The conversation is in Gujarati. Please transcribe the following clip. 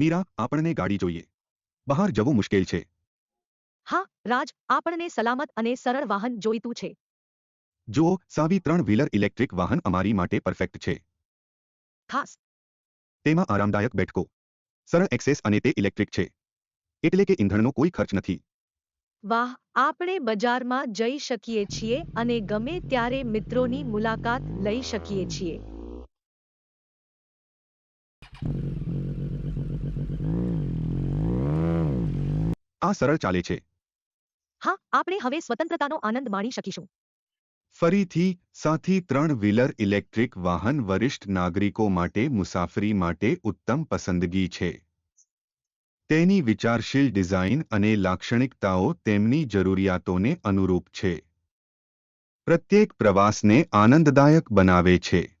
મીરા આપણને ગાડી જોઈએ. બહાર જવું મુશ્કેલ છે. હા રાજ આપણને સલામત અને સરળ વાહન જોઈતું છે. જુઓ સાવી ત્રણ વ્હીલર ઇલેક્ટ્રિક વાહન અમારી માટે પરફેક્ટ છે. ખાસ. તેમાં આરામદાયક બેઠકો. સરળ એક્સેસ અને તે ઇલેક્ટ્રિક છે. એટલે કે ઇંધણનો કોઈ ખર્ચ નથી. વાહ આપણે બજારમાં જઈ શકીએ છીએ અને ગમે ત્યારે મિત્રોની મુલાકાત લઈ શકીએ છીએ. આ સરળ ચાલે છે. હા આપણે હવે સ્વતંત્રતાનો આનંદ માણી શકીશું. ફરીથી સાથી ત્રણ વ્હીલર ઇલેક્ટ્રિક વાહન વરિષ્ઠ નાગરિકો માટે મુસાફરી માટે ઉત્તમ પસંદગી છે. તેની વિચારશીલ ડિઝાઇન અને લાક્ષણિકતાઓ તેમની જરૂરિયાતોને અનુરૂપ છે. પ્રત્યેક પ્રવાસને આનંદદાયક બનાવે છે.